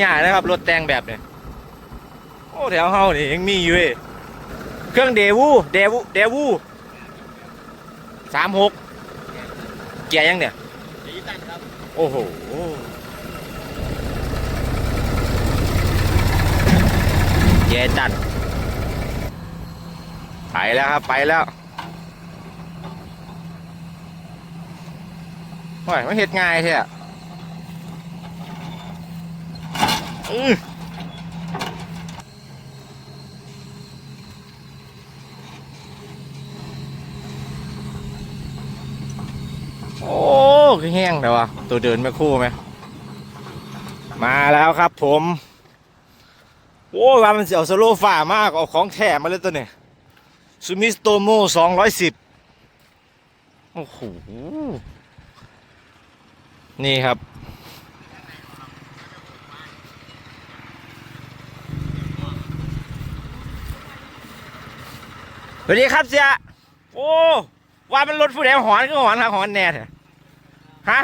นะครับ รถแต่งแบบเนี่ยโอ้แถวเฮานี่ยังมีอยู่เว้ยเครื่องเดวูเดวูเดวูสามหกเกียร์ยังเนี่ยโอ้โหเยจัดไปแล้วครับ ไปแล้วโอ้ยมันเห็ดง่ายใช่อะอื้อ โอ้คือแห้งแต่ว่าตัวเดินไม่คู่ไหม มาแล้วครับผมโอ้ยว่ามันเสียวสโลฟ้ามาก เอาของแถมมาเลยตัวเนี่ยซูมิสโตโมสองร้อยสิบโอ้โห นี่ครับ สวัสดีครับเสีย โอ้ ว่ามันรถผู้ใดหอนก็หอนครับหอนแน่เถอะฮะ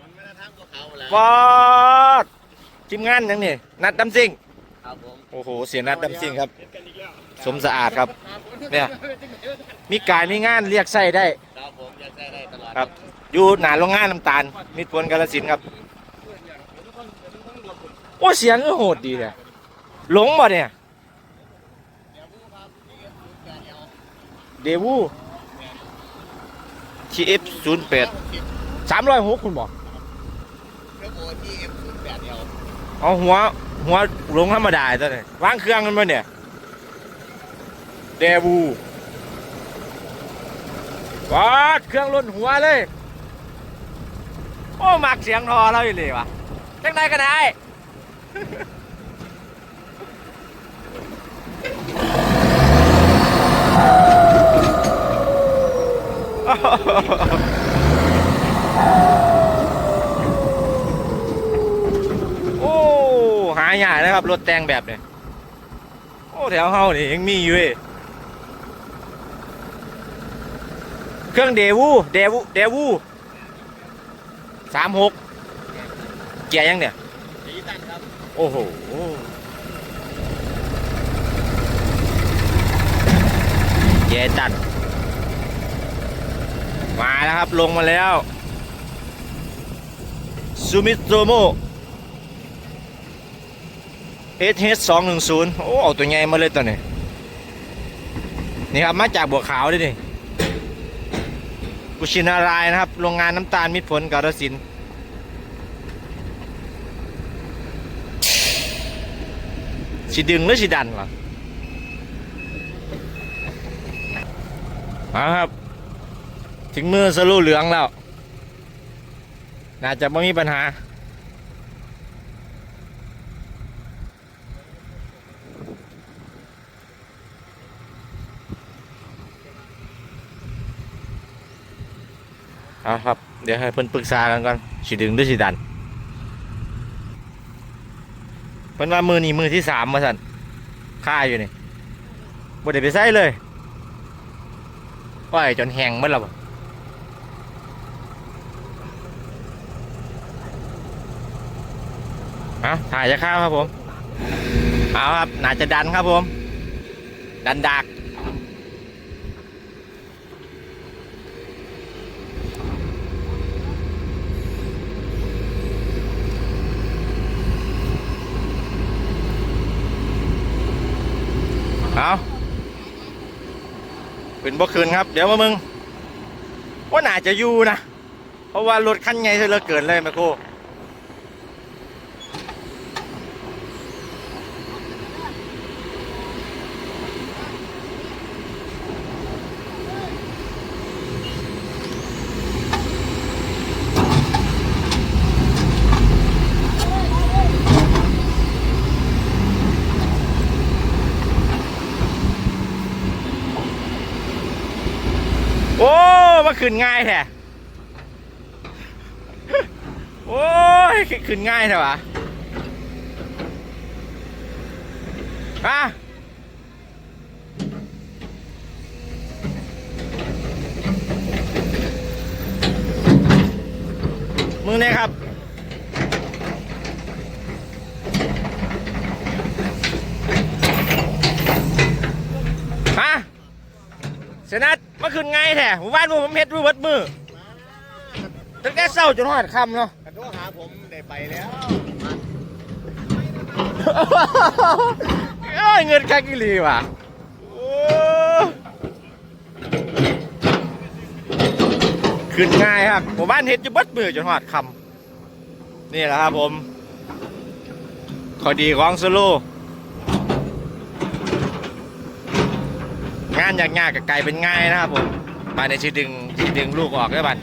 มันไม่ได้ทั้งพวกเขาแหละปอดทีมงานยังนี่นัดดำซิ่งครับผมโอ้โห เสียนัดดำซิ่งครับ สมสะอาดครับ เนี่ย มีการมีงานเรียกใส่ได้ ครับผมอยากได้ได้ตลอด ครับ อยู่หนาโรงงานน้ำตาล มิตรพลกาลสินธุ์ครับ โอ้ เสียงก็โหดดีเลยหลงบ่เนี่ย เดวูทีเอฟศูนย์แปดสามร้อยหกคุณบอกเครื่องโอทีเอ็มศูนย์แปดเอลเอาหัวหัวหลงธรรมดาตัวนี้วางเครื่องกันมาเนี่ยเดวูวัดเครื่องล้นหัวเลยโอ้มักเสียงทอเราอยู่เลยวะจังไดก็ได้โอ้ หายากนะครับ ร ถแต่งแบบเนี่ยโอ้แถวเฮานี่ยังมีอยู่เว้ยเครื่องเดวูเดวูเดวูสามหกเกียร์ยังเนี่ยดิจิตัลครับ โอ้โหเยจัดมาแล้วครับลงมาแล้วซูมิโตโม เอสเสองหนึ่งศูนย์โอ้เอาตัวใหญ่มาเลยตัวนี้ นี่ครับ มาจากบัวขาวด้วยนี่กุชินารายนะครับ โรงงานน้ำตาลมิตรผลกาฬสินสีดึงหรือสิดันวะมาครับ ถึงมือสลูเหลืองแล้ว น่าจะไม่มีปัญหา เอาครับ เดี๋ยวให้เพิ่นปรึกษากันก่อนสิดึงหรือสิดันเพิ่นว่ามือนี้มือที่สามมาสั่นค่าอยู่นี่บ่ได้ไปใส่เลยปล่อยจนแห้งหมดแล้วบ่เอาถ่ายจะข้าวครับผม เอาครับน่าจะดันครับผม ดันดัก เอาเป็นบ่คืนครับ เดี๋ยวมามึงว่าน่าจะอยู่นะ เพราะว่ารถคันใหญ่เหลือเกินเลยแม่โคโาขึ้นง่ายแท้โอ้ยขึ้นง่ายแท้วะอะมึงเนี่ยครับ เสยนัดมาขึ้นไงแท้หมู่บ้านหมู่ผมเฮ็ดรูเบิดมือตั้งแต่เช้าจนฮอดค่ำเนาะ กระโทรหาผมได้ไปแล้วเอ้ยเงินคักอีหลีว่ะโอ้ขึ้นง่ายครับหมู่บ้านเฮ็ดอยู่เบิดมือจนฮอดค่ำนี่แหละครับผม ข้อดีของสโลว์ งานยากๆกับไกลเป็นง่ายนะครับผมมาในชีดึงชีดึงลูกออกได้บัด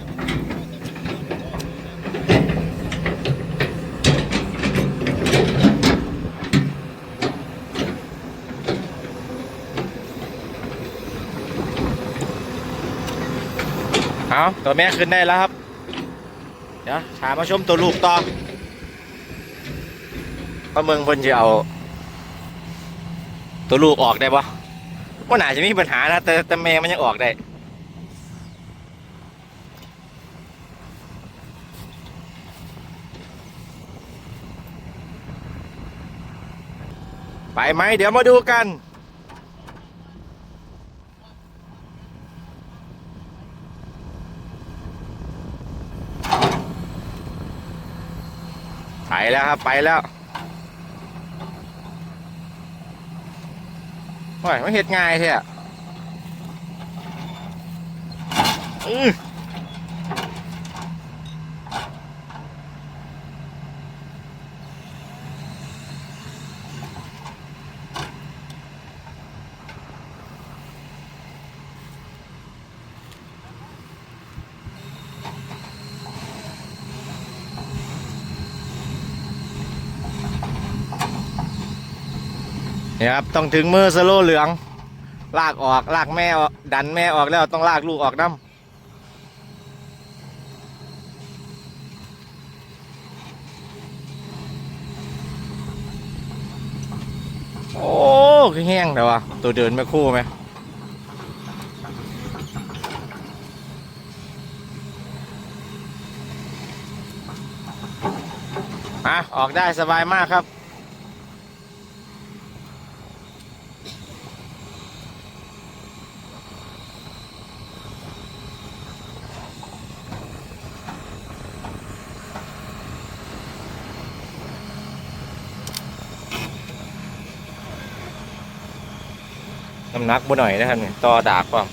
เอาตัวแม่ขึ้นได้แล้วครับ เดี๋ยวถามมาชมตัวลูกต่อประเมืองเพิ่นจะเอา ตัวลูกออกได้ปะ ว่าน่าจะมีปัญหานะแต่แต่แม่มันยังออกได้ไปไหมเดี๋ยวมาดูกัน ไปแล้วครับ ไปแล้ว โอ้ยมันเห็ดง่ายแท้อะอื้ นี่ยครับต้องถึงมือสโลเหลือง ลากออกลากแม่ออกดันแม่ออกแล้วต้องลากลูกออกน้ำโอ้คือแห้งแต่ว่าตัวเดินไม่คู่ไหมอะออกได้สบายมากครับ น้ำหนักบ่หน่อยนะครับเนี่ยต่อดาบความ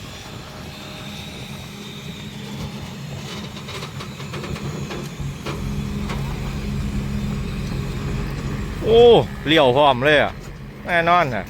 โอ้เลี้ยวพร้อมเลยอะแน่นอนอะ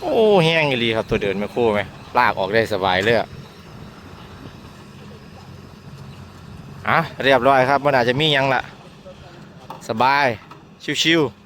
โอ้แห้งอีลีครับตัวเดินไม่คู่ไหมลากออกได้สบายเลยอะอะเรียบร้อยครับมันอาจจะมียังละสบาย ชิวๆ